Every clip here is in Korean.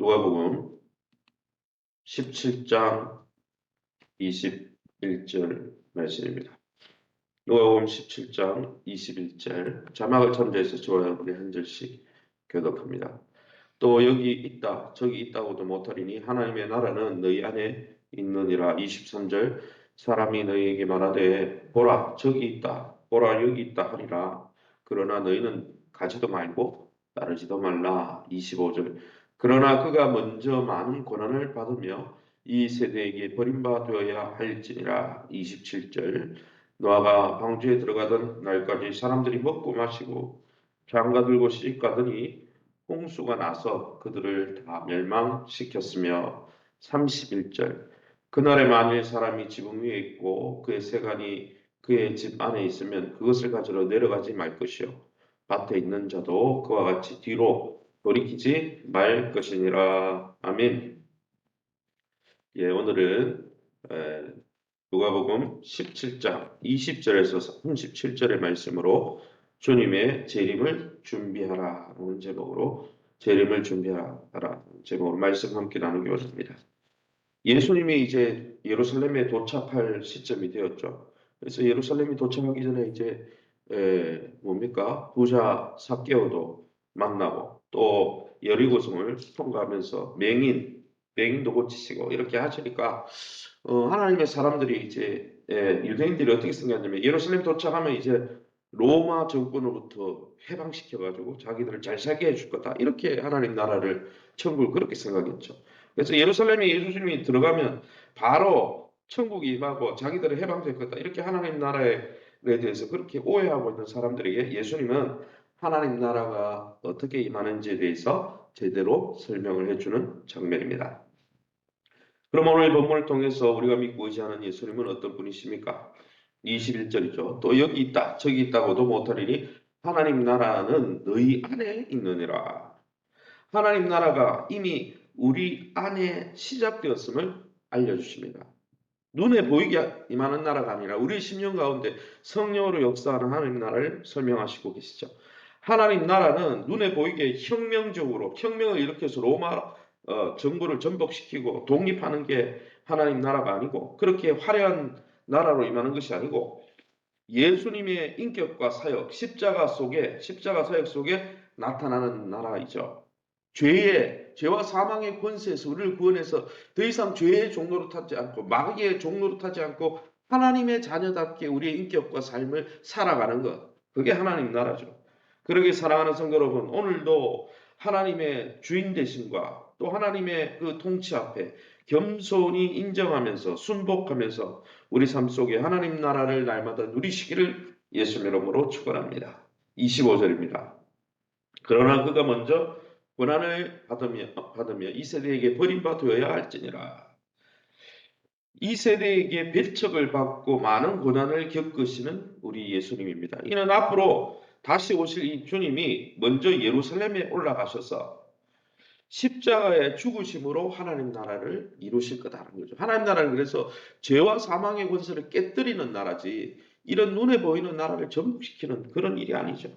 누가복음 17장 21절 말씀입니다. 누가복음 17장 21절 자막을 참조해서 저와 여러분이 한 절씩 교독합니다. 또 여기 있다 저기 있다고도 못하리니 하나님의 나라는 너희 안에 있느니라 23절 사람이 너희에게 말하되 보라 저기 있다 보라 여기 있다 하리라 그러나 너희는 가지도 말고 따르지도 말라 25절 그러나 그가 먼저 많은 고난을 받으며 이 세대에게 버림받아야 할지니라. 27절. 노아가 방주에 들어가던 날까지 사람들이 먹고 마시고 장가 들고 시집 가더니 홍수가 나서 그들을 다 멸망시켰으며 31절. 그날에 만일 사람이 지붕 위에 있고 그의 세간이 그의 집 안에 있으면 그것을 가지러 내려가지 말 것이요. 밭에 있는 자도 그와 같이 뒤로 돌이키지 말 것이니라 아멘. 예 오늘은 에, 누가복음 17장 20절에서 37절의 말씀으로 주님의 재림을 준비하라 라는 제목으로 재림을 준비하라 제목으로 말씀 함께 나누기 원합니다. 예수님이 이제 예루살렘에 도착할 시점이 되었죠. 그래서 예루살렘이 도착하기 전에 이제 에, 뭡니까 부자 삭개오도 만나고 또 여리고성을 통과하면서 맹인 맹인도 고치시고 이렇게 하시니까 어, 하나님의 사람들이 이제 예, 유대인들이 어떻게 생각하냐면 예루살렘 도착하면 이제 로마 정권으로부터 해방시켜가지고 자기들을 잘 살게 해줄 거다. 이렇게 하나님 나라를 천국을 그렇게 생각했죠. 그래서 예루살렘에 예수님이 들어가면 바로 천국이 임하고 자기들을 해방될 거다. 이렇게 하나님 나라에 대해서 그렇게 오해하고 있는 사람들에게 예수님은 하나님 나라가 어떻게 임하는지에 대해서 제대로 설명을 해주는 장면입니다. 그럼 오늘 본문을 통해서 우리가 믿고 의지하는 예수님은 어떤 분이십니까? 21절이죠. 또 여기 있다, 저기 있다고도 못하리니 하나님 나라는 너희 안에 있느니라. 하나님 나라가 이미 우리 안에 시작되었음을 알려주십니다. 눈에 보이게 임하는 나라가 아니라 우리 심령 가운데 성령으로 역사하는 하나님 나라를 설명하시고 계시죠. 하나님 나라는 눈에 보이게 혁명적으로 혁명을 일으켜서 로마 어, 정부를 전복시키고 독립하는 게 하나님 나라가 아니고 그렇게 화려한 나라로 임하는 것이 아니고 예수님의 인격과 사역, 십자가 속에 십자가 사역 속에 나타나는 나라이죠. 죄의 죄와 사망의 권세에서 우리를 구원해서 더 이상 죄의 종로로 타지 않고 마귀의 종로로 타지 않고 하나님의 자녀답게 우리의 인격과 삶을 살아가는 것. 그게 하나님 나라죠. 그러게 사랑하는 성도 여러분, 오늘도 하나님의 주인 되심과 또 하나님의 그 통치 앞에 겸손히 인정하면서 순복하면서 우리 삶 속에 하나님 나라를 날마다 누리시기를 예수 이름으로 축원합니다. 25절입니다. 그러나 그가 먼저 고난을 받으며, 받으며 이 세대에게 버림받아야 할지니라. 이 세대에게 배척을 받고 많은 고난을 겪으시는 우리 예수님입니다. 이는 앞으로 다시 오실 이 주님이 먼저 예루살렘에 올라가셔서 십자가의 죽으심으로 하나님 나라를 이루실 거다라는 거죠. 하나님 나라는 그래서 죄와 사망의 권세를 깨뜨리는 나라지 이런 눈에 보이는 나라를 전복시키는 그런 일이 아니죠.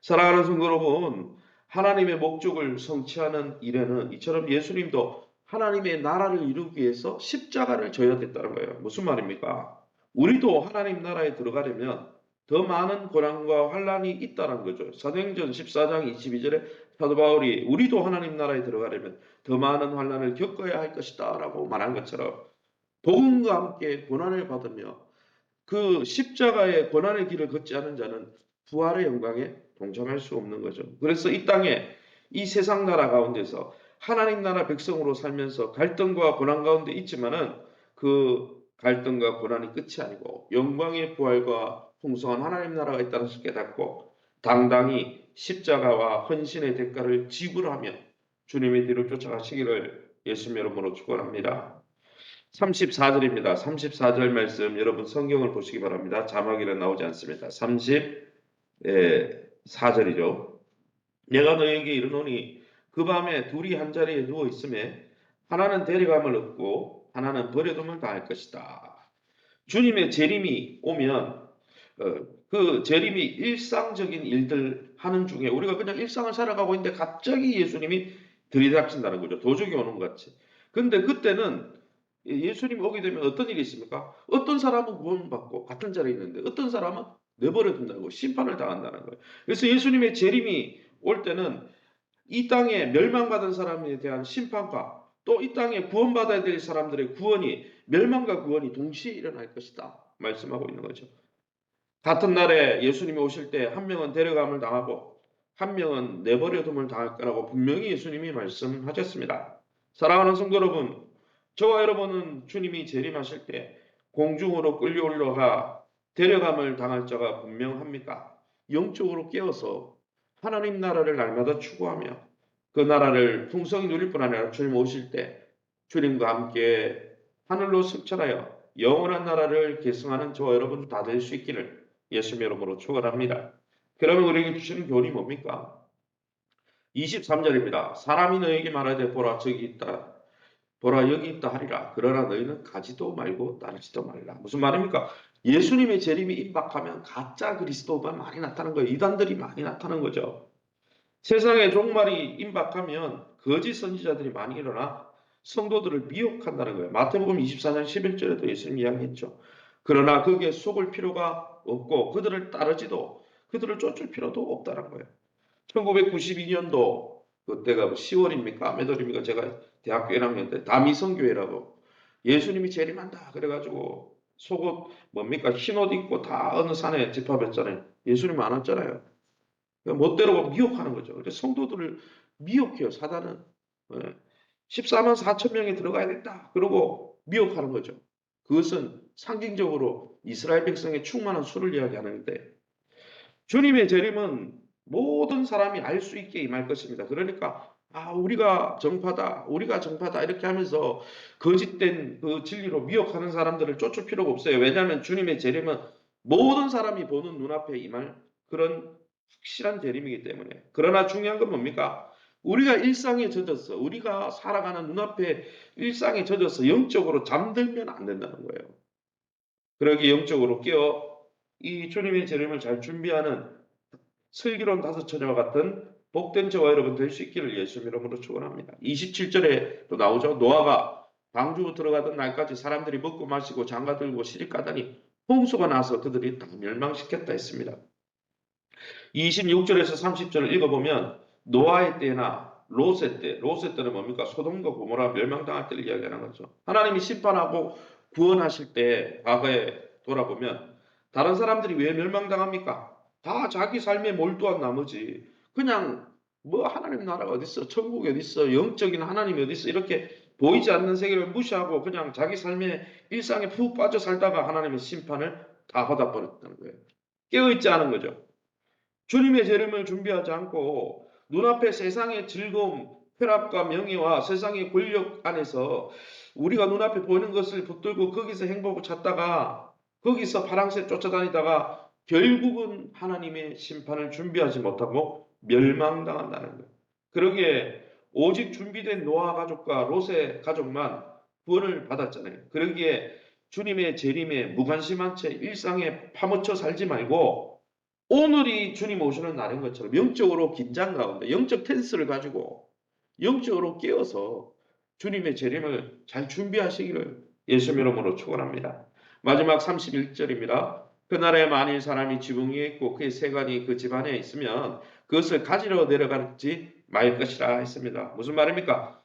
사랑하는 성도 여러분, 하나님의 목적을 성취하는 일에는 이처럼 예수님도 하나님의 나라를 이루기 위해서 십자가를 져야 됐다는 거예요. 무슨 말입니까? 우리도 하나님 나라에 들어가려면 더 많은 고난과 환란이 있다는 거죠. 사도행전 14장 22절에 사도 바울이 우리도 하나님 나라에 들어가려면 더 많은 환란을 겪어야 할 것이다라고 말한 것처럼 복음과 함께 고난을 받으며 그 십자가의 고난의 길을 걷지 않은 자는 부활의 영광에 동참할 수 없는 거죠. 그래서 이 땅에 이 세상 나라 가운데서 하나님 나라 백성으로 살면서 갈등과 고난 가운데 있지만은 그 갈등과 고난이 끝이 아니고 영광의 부활과 풍성한 하나님 나라가 있다는 것을 깨닫고 당당히 십자가와 헌신의 대가를 지불하며 주님의 뒤로 쫓아가시기를 예수 이름으로 축원합니다. 34절입니다. 34절 말씀 여러분 성경을 보시기 바랍니다. 자막에는 나오지 않습니다. 34절이죠. 내가 너에게 이르노니 그 밤에 둘이 한 자리에 누워 있음에 하나는 데려감을 얻고 하나는 버려둠을 당할 것이다. 주님의 재림이 오면 어, 그 재림이 일상적인 일들 하는 중에 우리가 그냥 일상을 살아가고 있는데 갑자기 예수님이 들이닥친다는 거죠. 도적이 오는 것 같이. 근데 그때는 예수님 오게 되면 어떤 일이 있습니까? 어떤 사람은 구원받고 같은 자리에 있는데 어떤 사람은 내버려 둔다고 심판을 당한다는 거예요. 그래서 예수님의 재림이 올 때는 이 땅에 멸망받은 사람에 대한 심판과 또 이 땅에 구원받아야 될 사람들의 구원이 멸망과 구원이 동시에 일어날 것이다 말씀하고 있는 거죠. 같은 날에 예수님이 오실 때 한 명은 데려감을 당하고 한 명은 내버려둠을 당할 거라고 분명히 예수님이 말씀하셨습니다. 사랑하는 성도 여러분, 저와 여러분은 주님이 재림하실 때 공중으로 끌려 올라가 데려감을 당할 자가 분명합니까? 영적으로 깨어서 하나님 나라를 날마다 추구하며 그 나라를 풍성히 누릴 뿐 아니라 주님 오실 때 주님과 함께 하늘로 승천하여 영원한 나라를 계승하는 저와 여러분 다 될 수 있기를 예수님 이름으로 축원합니다. 그러면 우리에게 주시는 교훈이 뭡니까? 23절입니다. 사람이 너에게 말하되 보라 저기 있다. 보라 여기 있다 하리라. 그러나 너희는 가지도 말고 따르지도 말라. 무슨 말입니까? 예수님의 재림이 임박하면 가짜 그리스도가 많이 나타나는 거예요. 이단들이 많이 나타나는 거죠. 세상의 종말이 임박하면 거짓 선지자들이 많이 일어나 성도들을 미혹한다는 거예요. 마태복음 24장 11절에도 예수님 이야기했죠. 그러나 거기에 속을 필요가 없고 그들을 따르지도 그들을 쫓을 필요도 없다는 거예요. 1992년도 그때가 10월입니까? 몇 월입니까? 제가 대학교 1학년 때 다미성교회라고 예수님이 재림한다 그래가지고 속옷 뭡니까 흰옷 입고 다 어느 산에 집합했잖아요. 예수님 안 왔잖아요. 멋대로 미혹하는 거죠. 그래서 성도들을 미혹해요. 사단은 14만 4천 명이 들어가야 된다. 그러고 미혹하는 거죠. 그것은 상징적으로 이스라엘 백성의 충만한 수를 이야기하는데 주님의 재림은 모든 사람이 알 수 있게 임할 것입니다. 그러니까 아 우리가 정파다, 우리가 정파다 이렇게 하면서 거짓된 그 진리로 미혹하는 사람들을 쫓을 필요가 없어요. 왜냐하면 주님의 재림은 모든 사람이 보는 눈앞에 임할 그런 확실한 재림이기 때문에. 그러나 중요한 건 뭡니까? 우리가 일상에 젖었어. 우리가 살아가는 눈앞에 일상에 젖어서 영적으로 잠들면 안 된다는 거예요. 그러기 영적으로 깨어 이 주님의 재림을 잘 준비하는 슬기로운 다섯 처녀와 같은 복된 저와 여러분 될 수 있기를 예수 이름으로 축원합니다. 27절에 또 나오죠. 노아가 방주 들어가던 날까지 사람들이 먹고 마시고 장가 들고 시리 까다니 홍수가 나서 그들이 다 멸망시켰다 했습니다. 26절에서 30절을 읽어보면 노아의 때나 롯의 때, 롯의 때는 뭡니까? 소돔과 고모라 멸망당할 때를 이야기하는 거죠. 하나님이 심판하고 구원하실 때 과거에 돌아보면 다른 사람들이 왜 멸망당합니까? 다 자기 삶에 몰두한 나머지 그냥 뭐 하나님 나라가 어디 있어? 천국이 어디 있어? 영적인 하나님이 어디 있어? 이렇게 보이지 않는 세계를 무시하고 그냥 자기 삶의 일상에 푹 빠져 살다가 하나님의 심판을 다 받아버렸다는 거예요. 깨어있지 않은 거죠. 주님의 재림을 준비하지 않고 눈앞에 세상의 즐거움, 쾌락과 명예와 세상의 권력 안에서 우리가 눈앞에 보이는 것을 붙들고 거기서 행복을 찾다가 거기서 파랑새 쫓아다니다가 결국은 하나님의 심판을 준비하지 못하고 멸망당한다는 거예요. 그러기에 오직 준비된 노아 가족과 롯의 가족만 구원을 받았잖아요. 그러기에 주님의 재림에 무관심한 채 일상에 파묻혀 살지 말고 오늘이 주님 오시는 날인 것처럼 영적으로 긴장 가운데 영적 텐스를 가지고 영적으로 깨어서 주님의 재림을 잘 준비하시기를 예수 이름으로 축원합니다. 마지막 31절입니다. 그날에 만일 사람이 지붕 위에 있고 그의 세관이 그 집안에 있으면 그것을 가지러 내려가지 말 것이라 했습니다. 무슨 말입니까?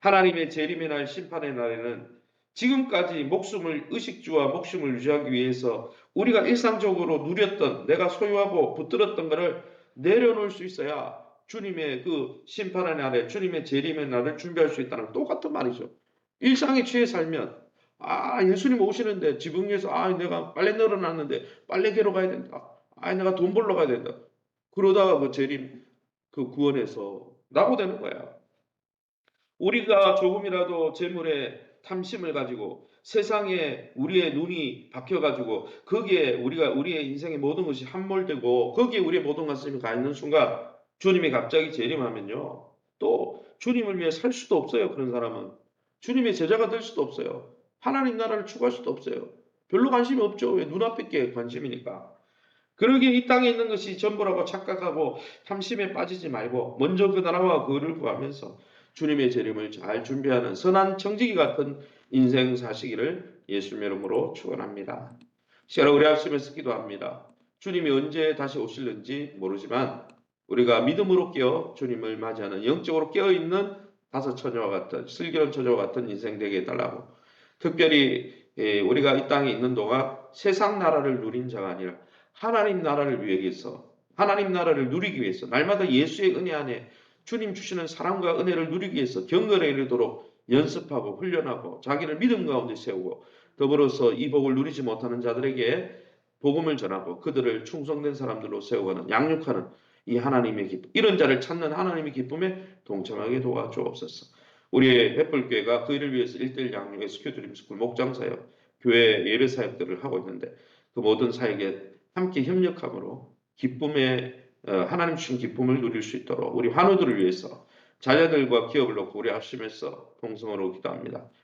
하나님의 재림의 날 심판의 날에는 지금까지 목숨을 의식주와 목숨을 유지하기 위해서 우리가 일상적으로 누렸던 내가 소유하고 붙들었던 것을 내려놓을 수 있어야 주님의 그 심판의 날에 주님의 재림의 날을 준비할 수 있다는 똑같은 말이죠. 일상에 취해 살면 아 예수님 오시는데 지붕 위에서 아 내가 빨래 널어놨는데 빨래개로 가야 된다. 아 내가 돈 벌러 가야 된다. 그러다가 그 재림 그 구원에서 낙오되는 거야. 우리가 조금이라도 재물에 탐심을 가지고 세상에 우리의 눈이 박혀가지고 거기에 우리가 우리의 인생의 모든 것이 함몰되고 거기에 우리의 모든 것이 가 있는 순간 주님이 갑자기 재림하면요. 또 주님을 위해 살 수도 없어요. 그런 사람은 주님의 제자가 될 수도 없어요. 하나님 나라를 추구할 수도 없어요. 별로 관심이 없죠. 왜 눈앞에 게 관심이니까. 그러기에 이 땅에 있는 것이 전부라고 착각하고 탐심에 빠지지 말고 먼저 그 나라와 그를 구하면서 주님의 재림을 잘 준비하는 선한 청지기 같은 인생 사시기를 예수님 이름으로 축원합니다. 시간 우리 합심해서 기도합니다. 주님이 언제 다시 오실는지 모르지만 우리가 믿음으로 깨어 주님을 맞이하는 영적으로 깨어 있는 다섯 처녀와 같은 슬기로운 처녀와 같은 인생 되게 해달라고. 특별히 예, 우리가 이 땅에 있는 동안 세상 나라를 누린 자가 아니라 하나님 나라를 위해서 하나님 나라를 누리기 위해서 날마다 예수의 은혜 안에 주님 주시는 사랑과 은혜를 누리기 위해서 경건에 이르도록 연습하고 훈련하고 자기를 믿음 가운데 세우고 더불어서 이 복을 누리지 못하는 자들에게 복음을 전하고 그들을 충성된 사람들로 세워가는 양육하는 이 하나님의 기쁨 이런 자를 찾는 하나님의 기쁨에 동참하게 도와주옵소서. 우리의 횃불교회가 그 일을 위해서 일대일 양육 SQ 드림스쿨 목장사역 교회 예배 사역들을 하고 있는데 그 모든 사역에 함께 협력함으로 기쁨의 어, 하나님 주신 기쁨을 누릴 수 있도록 우리 환우들을 위해서 자녀들과 기업을 놓고 우리 합심해서 동성으로 기도합니다.